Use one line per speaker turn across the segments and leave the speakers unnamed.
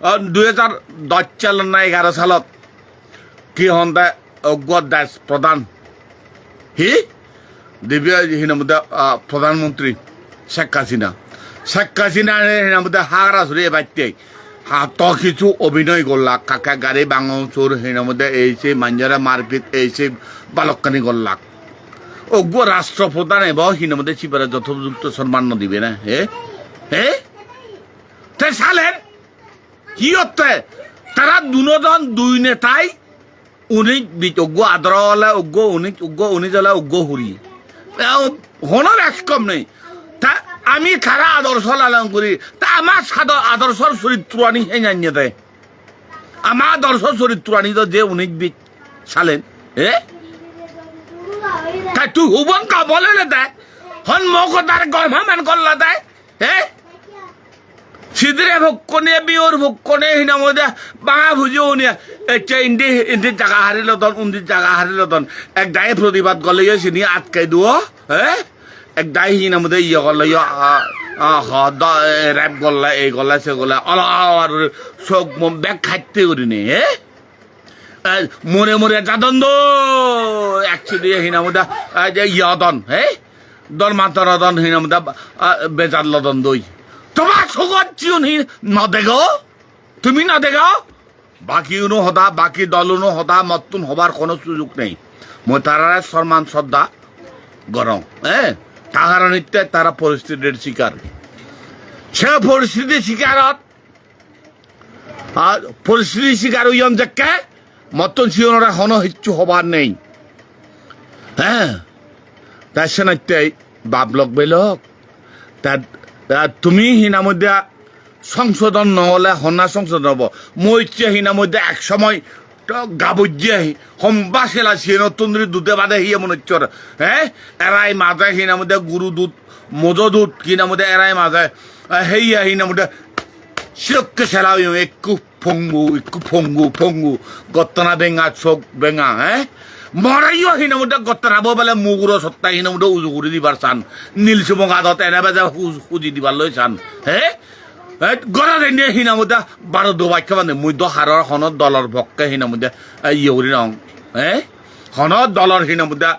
দুই হাজাৰ দহ চাল না এঘাৰ চালত। কি হন্তে অজ্ঞ দাস প্ৰধান। হি দিব্য হিনামতে প্ৰধানমন্ত্ৰী শেখ হাসিনা শেখ হাসিনা হিনামতে হাগরা চুরি বাচ্চে হাত কিছু অভিনয় করলাক কাকা গাড়ি বাঙচুর হিনামতে এইছে মাঞ্জারা মারপিট এইছে বালকানি করলাক অজ্ঞ রাষ্ট্রপ্রধান এবং হিনামতে চিপারে যথোপযুক্ত সম্মান দিবে না? হে? হে? তে সালেন কি হচ্ছে তারা দুজন দুই নেতাই উনি অজ্ঞ আদর হলে অজ্ঞ উনি অজ্ঞ উনি জ্বলে অজ্ঞ হুরি হনর এক কম নেই। তা আমি খারা আদর্শ লালন করি তা আমার সাদ আদর্শর চরিত্র আনি হে জানিয়ে দেয় আমার আদর্শ চরিত্র আনি তো যে উনি বিচ চালেন এ তাই তুই হুবন কা বলে দেয় হন মোক তার গর্ভা মান করলা দেয় হে? সিদিরে ভক্ষণে বিয়র ভক্ষণে হিনা মধ্যে বাঙা ভুজি উনিয়া এটা ইন্দি ইন্দি জাগা হারিল তন উন্দি জাগা হারিল তন এক দায় প্রতিবাদ ইয়ে সিনি আটকাই দিও, হে? এক দায় হিনা মধ্যে ইয়ে ইয়ে র্যাপ গল্লা এই গল্লা সে গল্লা অলা আর চোখ মন ব্যাগ খাইতে করিনি হে? এই মরে মরে যাদন দো। একচুয়ালি হিনা মধ্যে ইয়দন হে? দন মাতর দন হিনা মধ্যে বেজার লদন দই। তোমার সুগত চিউনি নদেগো? তুমি নদেগো? বাকি উনো হদা, বাকি দল উনো হদা মতুন হবার কোনো সুযোগ নেই। মই তারা সম্মান শ্রদ্ধা গরম হ্যাঁ তাহার নিত্যে তারা পরিস্থিতির শিকার। সে পরিস্থিতির শিকারত আর পরিস্থিতির শিকার হইয়ন যে মতন চিউনরা হন হিচ্ছু হবার নেই। হ্যাঁ? তার সেনাইতে বাবলক বেলক, তার তুমি হিনা মধ্যে সংশোধন নহলে হনা সংশোধন হব। মই ইচ্ছে হিনা মধ্যে এক সময় গাবজ্যে সম্বা সে নতুন দুধে বাদে হিয়ে মনে হচ্ছে। হ্যাঁ এরাই মাঝে হিনা মধ্যে গুরু দুধ, মজো দুধ, হিনা মধ্যে এরাই মাঝে হেইয়া হিনা মধ্যে সিরক্কে খেলা একটু ফঙ্গু একটু ফঙ্গু ফঙ্গু গত্তনা বেঙা চোখ বেঙা হ্যাঁ মরাইও হিনা মধ্যে গত্তনাব বেলে মুগুর সত্তা হিনা মধ্যে উজু করে দিবার চান। নীল সুমং আদত এনে বেজা সুজি দিবার লৈ চান। হে? গড়াত এনে হিনা মধ্যে বারো দুবাক্য মানে মুই হাৰৰ হনত দলৰ ভক্কে হিনা মধ্যে ইয়ে কৰি নং হে? হনত দলৰ হিনা মধ্যে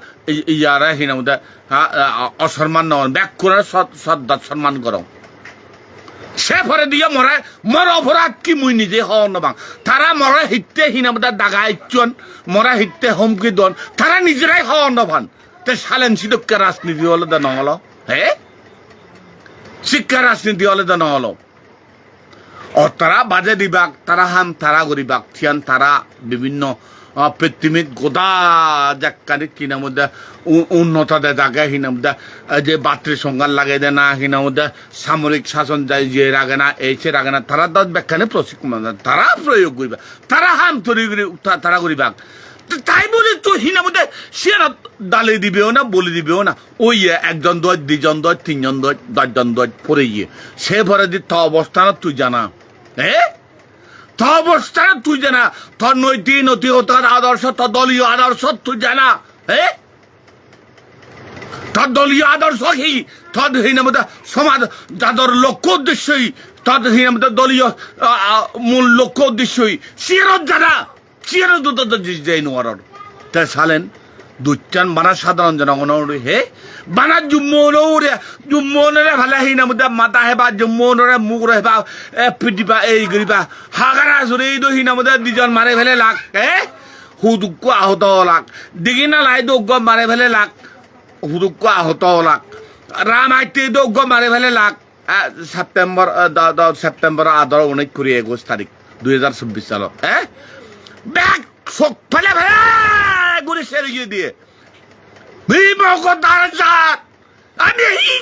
ইয়াৰে হিনা মধ্যে অসন্মান নন ব্যাক করে শ্রদ্ধা সম্মান করো সে ফরে দিয়ে মরে মর অপরাধ কি মুই নিজে হওয়া নবাং। তারা মরে হিতে হিনামদা দাগা ইচ্ছন মরা হিতে হুমকি দন তারা নিজেরাই হওয়া নভান তে সালেন সিদক্কা রাজনীতি হলে দা নহল হে? শিক্ষা রাজনীতি হলে দা নহল ও তারা বাজে দিবাক তারা হাম তারা করিবাক থিয়ান তারা বিভিন্ন পৃথিবীত গোদা জাকানি কিনা মধ্যে উ- উন্নত দে জাগে হিনা মধ্যে আহ, যে বাতৃ সংঘাত লাগে দে না হিনা মধ্যে সামরিক শাসন যায় যে রাগে না এই সে রাগে না তারা দশ ব্যাখ্যানে প্রশিক্ষণ দেন। তারা প্রয়োগ করিবা তারা হাম তৈরি করি তারা করিবাক তো তাই বলে তো হিনা মধ্যে সে না ডালে দিবেও না বলে দিবেও না ওই একজন দশ দুজন দশ তিনজন দশ দশজন দশ পরে গিয়ে সে ভরে দি তা অবস্থান তুই জানা। হ্যাঁ তোর অবস্থান তুই জানা তোর নৈতিক নৈতিকতার আদর্শ তোর দলীয় আদর্শ তুই জানা হ্যাঁ তোর দলীয় আদর্শ কি তোর হিনামতা সমাজ যাদের লক্ষ্য উদ্দেশ্যই তোর হিনামতা দলীয় মূল লক্ষ্য উদ্দেশ্যই চিরত জানা চির দুটো যাই নোয়ার তাই সালেন দুচ্চান বানা সাধারণ জনগণর হে। বানা জুম্মনরে জুম্মনরে ভালে হিনামতা মাতা হেবা, জুম্মনরে মুখ হেবা, এ পিটিবা এই গরিবা হাগারা এই দো হিনামতা দুজন মারে ফেলে লাগ, হে। হুদুক্য আহত লাগ। দিগি না লাই দোগ্য মারে ফেলে লাগ। হুদুক্য আহত লাগ। রাম আইতে দোগ্য মারে ফেলে লাগ। সেপ্টেম্বর সেপ্টেম্বর আদর উনিশ কুড়ি একুশ তারিখ দুই হাজার চব্বিশ সালত হ্যাঁ ব্যাগ চোখ ফেলে ফেলে গুলি সেরিয়ে দিয়ে। বিমকতার জাত, আমি এই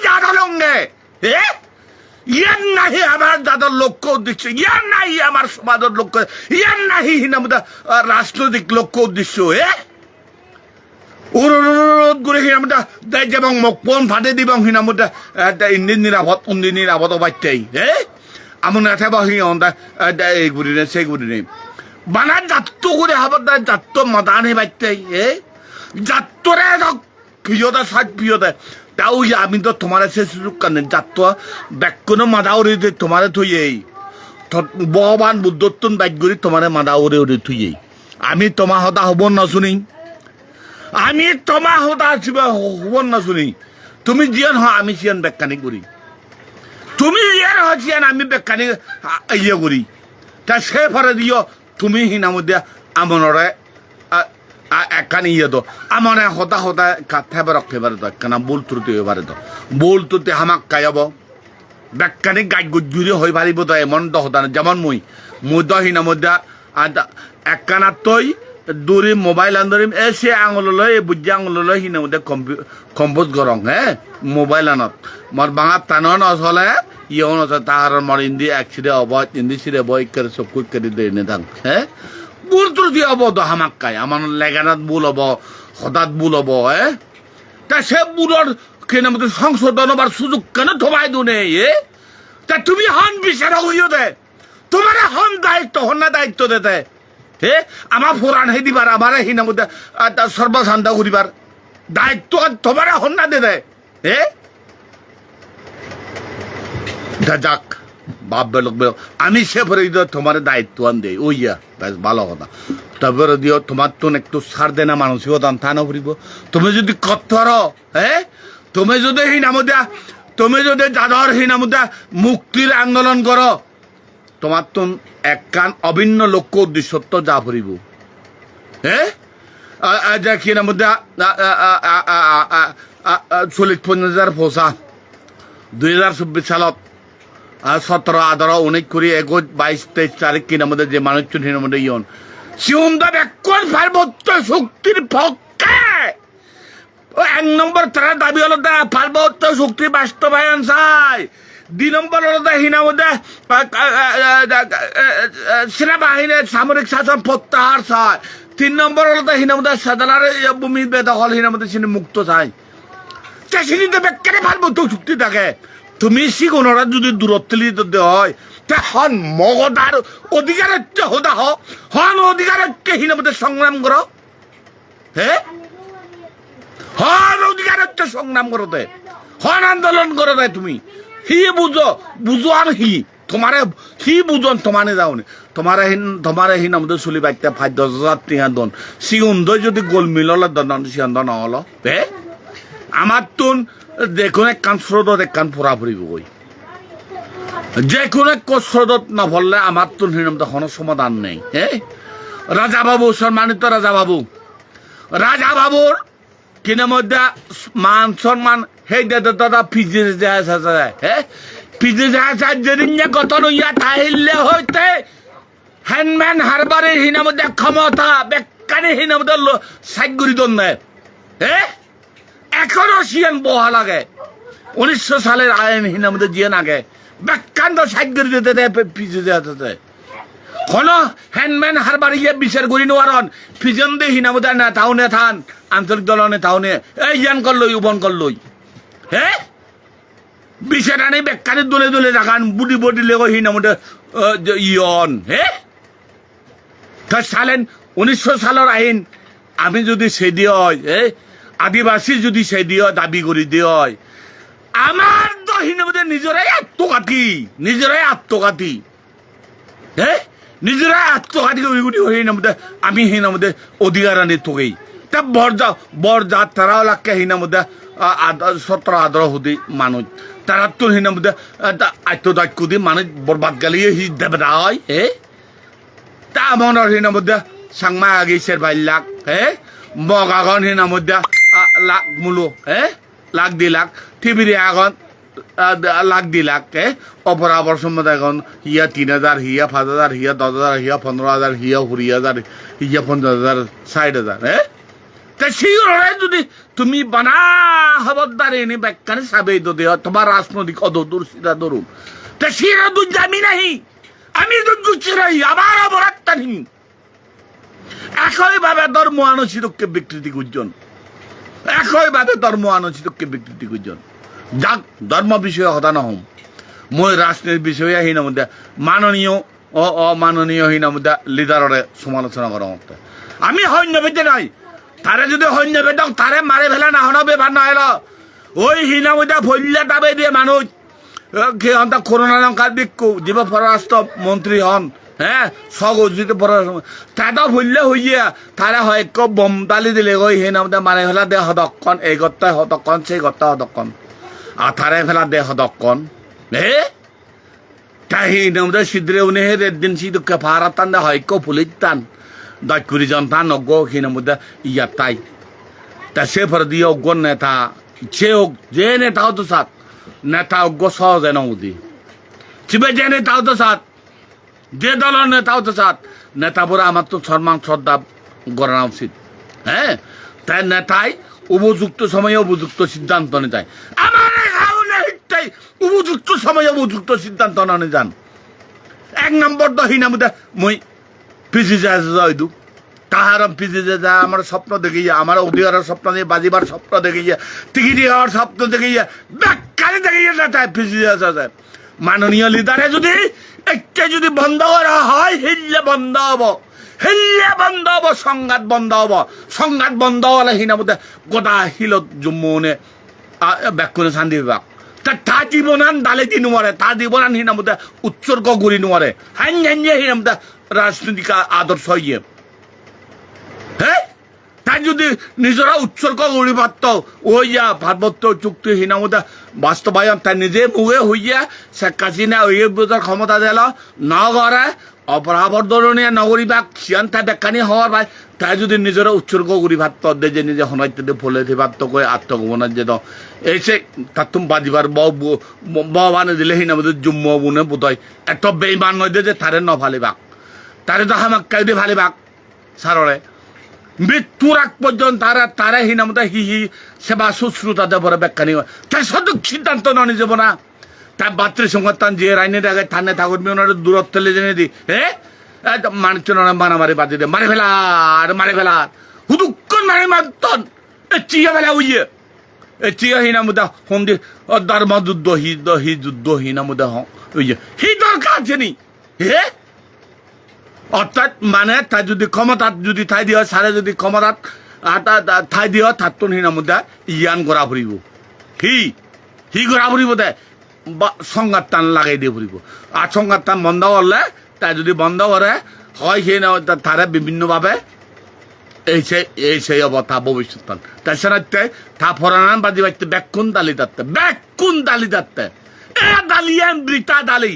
হে ইয়ার নাহি আমার দাদার লক্ষ্য উদ্দেশ্য, ইয়ার নাহি আমার সমাজের লক্ষ্য, ইয়ার নাহি হিনামদা রাজনৈতিক লক্ষ্য উদ্দেশ্য হে অনুরোধ করে হিনামদা দেয় এবং মকপন ফাটে দিবং হিনামদা ইন্দিন নিরাপদ, উন্দিন নিরাপদ বাচ্চাই হে আমন এথে বা এই গুড়ি নে, সেই গুড়ি নেই বানা যাত্ত করে হাবার দা যাত্ত মাদানে বাচ্চাই এ? যাত্তরে প্রিয়তা সাত প্রিয়তা তাও আমি তো তোমার সে সুযোগ কানে যাত্ত ব্যাকুনো মাদাও রে তোমারে থই এই। ভগবান বুদ্ধত্তন বাইকগুড়ি তোমার মাদা ওরে ওরে থুইয়ে আমি তোমা হতা হব না শুনি আমি তোমা হতা হব না শুনি তুমি জিয়ান হ আমি সিয়ান বেকানি করি তুমি ইয়ার হ সিয়ান আমি আ- ইয়ে করি তা সে ফরে দিও তুমি হিনা মধ্যে আমনরে একখানি ইয়ে তো আমনে হতা হতা কাথে বার একেবারে তো একখানা বোল ত্রুটি এবারে তো বোল ত্রুটি হামাক কায়াব। বেকানি গাছ গুজুরি হয়ে পারিব তো এমন তো হতা যেমন মই। মই তো হিনা মধ্যে একখানা তৈ দূরি, মোবাইল আন্দরিম এ, সে আঙুললৈ এই বুজ্জি আঙুললৈ হিনা মধ্যে কম্পোজ করং হে, মোবাইল আনত। মর বাঙা টানো নচলে ইয়েও নচলে তাহার মর ইন্দি এক সিরে অব ইন্দি বই করে সব কুই করে দিয়ে নে থাক হে। বুল ত্রুটি হব তো হামাক কাই আমার লেগানাত বুল হব হঠাৎ বুল হব, হে। তা সে বুলর কেন মতো সংশোধন হবার সুযোগ কেন থমাই দুনে এ তা তুমি হন বিচারক হইও দে তোমার হন দায়িত্ব, হন না দায়িত্ব দেতে হে আমার ফুরান হে দিবার আমার হিনা মধ্যে সর্বশান্ত করিবার দায়িত্ব তোমার হন না দে দে। হে? যাক, বাপ বেলক বেলক, আমি সে ফরে দিও তোমার দায়িত্ব আন দেই ওই ইয়া বেশ ভালো কথা। তারপরে দিও তোমার তো একটু সার দেনা মানসিকতা থানা ফুরিব তুমি যদি কত্তর হে? তুমি যদি হিনামদা তুমি যদি যাদর হিনামদা মুক্তির আন্দোলন করো তোমার তো এক কান অভিন্ন লক্ষ্য উদ্দেশ্য তো যা ফুরিব হ্যাঁ যা কি নামদা চল্লিশ পঞ্চাশ হাজার পয়সা দুই হাজার চব্বিশ সালত সতেরো আঠারো উনিশ কুড়ি একুশ বাইশ তেইশ তারিখ কিনার মধ্যে যে মানুষ চুনির মধ্যে ইয়ন সিউন্দা ব্যাকুল পার্বত্য শক্তির পক্ষে এক নম্বর তারা দাবি হলো দা পার্বত্য শক্তি বাস্তবায়ন চাই দুই নম্বর হলো দা হিনা মধ্যে সেনাবাহিনীর সামরিক শাসন প্রত্যাহার চায়। তিন নম্বর হলো দা হিনা মধ্যে সাদালার ভূমি বেদখল, হিনা মধ্যে সিনে মুক্ত চাই চাষিনিতে বেকারে পার্বত্য চুক্তি থাকে। তুমি সিগোনরা যদি দূরত্ব হয়, তা হন মগদার অধিকারত্ব হোদা হ। হন অধিকারত্ব হিনমতে সংগ্রাম করো হে? হন অধিকারত্ব সংগ্রাম করো দে হন আন্দোলন করো তুমি। হি বুঝো বুঝো আর হি। তোমারে হি বুঝন তোমানে যাওনি তোমারে হিন তোমারে হিন আমাদের চুলি বাইতে ফাইভ দশ হাজার টিহা দন। সিউন্দ যদি গোল মিললে দন সিয়ান নহল। হে? আমার তুন দেখুন এক কান স্রোতত এক কান ফুরা ফুরিব গই যে কোনো এক স্রোতত না ভরলে আমার তুন হিনম তখন সমাধান নেই। হ্যাঁ রাজা বাবু সম্মানিত রাজা বাবু রাজা বাবুর কিনা মধ্যে মান সম্মান সেই দাদা দাদা পিজে যায় হ্যাঁ পিজে যায় যেদিন যে গত ইয়া তাহিলে হইতে হ্যান্ডম্যান হারবারে হিনা মধ্যে ক্ষমতা বেকারে হিনা মধ্যে সাইগুড়ি দন হ্যাঁ এখনও সিয়ান বহা লাগে উনিশশো সালের আইন হিনা মধ্যে জিয়ান আগে ব্যাখ্যান্ত সাইগুড়ি দিতে দেয় পিজে যেতে কোন হ্যান্ডম্যান হারবার ইয়ে বিচার করি নোয়ারন ফিজন দে হিনা মধ্যে না তাওনে থান আঞ্চলিক দলনে তাওনে এই ইয়ান করলই উবন করলই হে? বিচার আনি বেকারে দলে দলে রাখান বুডি বডি লেগো হিনা মধ্যে ইয়ন, হে? তা সালেন উনিশশো সালের আইন, আমি যদি সে হয় এ আদিবাসী যদি সে দিয়ে দাবি করি দিয়ে আমার তো হিনমধ্যে নিজেরাই আত্মঘাতী নিজেরাই আত্মঘাতী হ্যাঁ নিজেরাই আত্মঘাতী আমি হিনমধ্যে অধিকার আনি তোকেই তা বরজা বরজা তারাও লাগে হিনমধ্যে সতেরো আদর হুদি মানুষ তারা তো হিনমধ্যে আত্মদাক্য দি মানুষ বরবাদ গালিয়ে হি দেবে হয়। হে? তা মনৰ হিনৰ মধ্যে চাংমা আগিছেৰ বাইৰ লাখ হে? মগাগন হিনৰ মধ্যে লাখ মূলো হে? লাখ দি লাখ টিভিৰে আগন লাখ দি লাখ হে? অপৰাবৰ সম্বন্ধে এখন হিয়া তিন হাজাৰ হিয়া পাঁচ হাজাৰ হিয়া দহ হাজাৰ হিয়া পোন্ধৰ হাজাৰ হিয়া কুড়ি হাজাৰ হিয়া পঞ্চাছ হাজাৰ ষাট হাজাৰ হে? তা সিওরে যদি তুমি বানা খবরদারি নি ব্যাখ্যানে সাবে দেহ তোমার রাজনৈতিক অদূর সিরা ধরুন তা সিরা দুধ জামি নাহি আমি দুধ গুছি রহি আমার অপরাধটা নি একইভাবে ধর্ম আনচিতকে বিকৃতি গুজন একইভাবে ধর্ম আনচিতকে বিকৃতি গুজন যাক ধর্ম বিষয়ে হতা নহম মই রাজনীতির বিষয়ে হিনা মধ্যে মাননীয় ও অমাননীয় হিনা মধ্যে লিডাররে সমালোচনা করা আমি সৈন্য বেদে নাই তারে যদি সৈন্য বেদক তারে মারে ফেলে না হন বেভার নহল ওই হিনা মধ্যে ভল্যা দাবে দিয়ে মানুষ সিহঁতক করোনা লঙ্কার বিক্ষু যিব পররাষ্ট্র মন্ত্রী হন হ্যাঁ স্বঘোষিত পররাষ্ট্র তারা ভুললে হইয়া তারা হয় বম দালি দিলে গই সেই নামতে মারে ফেলা দে সদকন এই গত্তাই সদকন সেই গত্তা সদকন আর তারে ফেলা দে সদকন এ তাই সেই নামতে সিদ্রে উনি হে দিন সিদু কেফারা তান দে হয় পুলিশ তান দকুরি জনতা নগ সেই নামতে ইয়া তাই তা সে ফর দিয়ে অজ্ঞ নেতা সে যে নেতা হতো সাত নেতা অজ্ঞ সহজে নৌদি চিবে যে নেতা হতো সাত যে দলের নেতা হতো সাত নেতাবোরা আমার তো সম্মান শ্রদ্ধা করা উচিত হ্যাঁ তাই নেতাই উপযুক্ত সময়ে উপযুক্ত সিদ্ধান্ত নিতে চায় আমার উপযুক্ত সময়ে উপযুক্ত সিদ্ধান্ত নিয়ে যান এক নম্বর দহিনা মধ্যে মই পিছি যায় যাইদু তাহার পিছি যা, আমার স্বপ্ন দেখি আমার অধিকারের স্বপ্ন দিয়ে বাজিবার স্বপ্ন দেখি টিকিট হওয়ার স্বপ্ন দেখি বেকারি দেখি না তাই পিছি যায় মাননীয় লিডারে যদি একটা যদি বন্ধ করা হয়, হিল্লে বন্ধ হব। হিল্লে বন্ধ হব, সংঘাত বন্ধ হব। সংঘাত বন্ধ হলে হিনা মধ্যে গোটা হিলত জম্মুনে বেকুনে শান্তি বিভাগ তা তা জীবনান দালে দি নোৱাৰে তা জীৱনান সি নামতে উৎসৰ্গ কৰি নোৱাৰে হান্য হান্য ৰাজনৈতিক আদৰ্শ ইয়ে হে তাই যদি নিজৰা উৎসৰ্গ কৰি পারত ওইয়া ভারবত্য চুক্তি সি নামতে বাস্তবায়ন তাই নিজে মুগে হইয়া শেখ হাসিনা ওই বুঝার ক্ষমতা দিল নগরে অপরাবর্ধনীয় নগরীবাক সিয়ান তাই বেকানি হওয়ার ভাই তাই যদি নিজেরা উৎসর্গ করি দে যে নিজে হনাইতে ফলে ভাত কই আত্মগমনের যে দাও এই সে তার তুমি বাজিবার বানে দিলে নামতে জুম্ম বুনে বোধয় এত বেইমান নয় যে তারে নফালিবাক তারে তো হামাক্কাই দিয়ে ফালিবাক সাররে মৃত্যুর আগ পর্যন্ত তারা তারা হি নামতে হি হি সেবা শুশ্রূতা দেবরে বেকানি তাই সঠিক সিদ্ধান্ত ন নিজব না। তার বাত্রী সংগঠন যে রাইনে আগে থানে ঠাকুর মিউনের দূরত্ব জেনে দি, হে? মানুষ মারামারি বাজি দে মারে ফেলা আর মারে ফেলা হুদুক্ষণ মারে মারতন এ, চিয়া ফেলা উইয়ে। এ, চিয়া হি নামতে হন্দি ধর্ম যুদ্ধ হি হি যুদ্ধ হি নামতে হইয়ে হি দরকার আছে নি? হে? অর্থাৎ মানে তাই যদি ক্ষমতাত যদি ঠাই দিয়ে সারে যদি ক্ষমতাত ঠাই দিয়ে তার তো হিনা মধ্যে ইয়ান গড়া ফুরিব হি হি গড়া ফুরিব দে। সংঘাত টান লাগাই দিয়ে ফুরিব আর সংঘাত টান বন্ধ করলে তাই যদি বন্ধ করে হয় সেই না তারে বিভিন্নভাবে এই সেই এই সেই অবস্থা ভবিষ্যৎ তাই সেনাতে তা ফরানান বাজি বাজতে ব্যাকুন দালি দাঁতে ব্যাকুন দালি দাঁতে। এ দালিয়ান বৃতা দালি।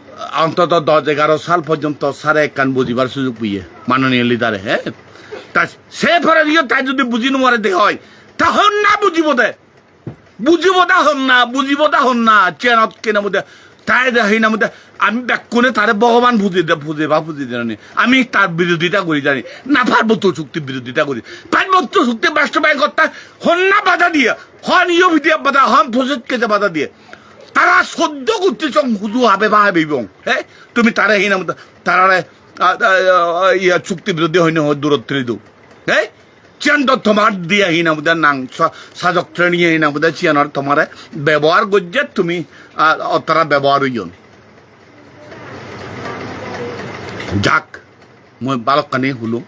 অন্তত দশ এগারো সাল পর্যন্ত সারে এক কান বুঝিবার সুযোগ পেয়ে, মাননীয় লিডারে হ্যাঁ তা সে ফরে দিয়ে তাই যদি বুঝি নোয়ারে দে হয়, তা হন না বুঝিব দে। বুঝিব দা হন না, বুঝিব দা হন না, চেনত কেনা মধ্যে তাই সেই নামতে আমি ব্যাকুনে তারে ভগবান বুঝি দে বুঝে বা বুঝি জানি আমি তার বিরোধিতা করি জানি, না পার্বত্য চুক্তির বিরোধিতা করি। পার্বত্য চুক্তি বাস্তবায়ন করতে হন না বাধা দিয়ে, হন ইয় বাধা, হন কেটে বাধা দিয়ে। তারা সদ্য করতে চং হুজু হবে বা হবে এবং হ্যাঁ তুমি তারা নাম তারা ইয়া চুক্তি বিরোধী হইনি দূরত্ব দিও হ্যাঁ চিয়ান তো তোমার দিয়া হি না বুঝা নাং সাজক শ্রেণি হি না বুঝা চিয়ানোর তোমার ব্যবহার গজ্জে তুমি তারা ব্যবহার হইন যাক, মই বালকানি হুলুম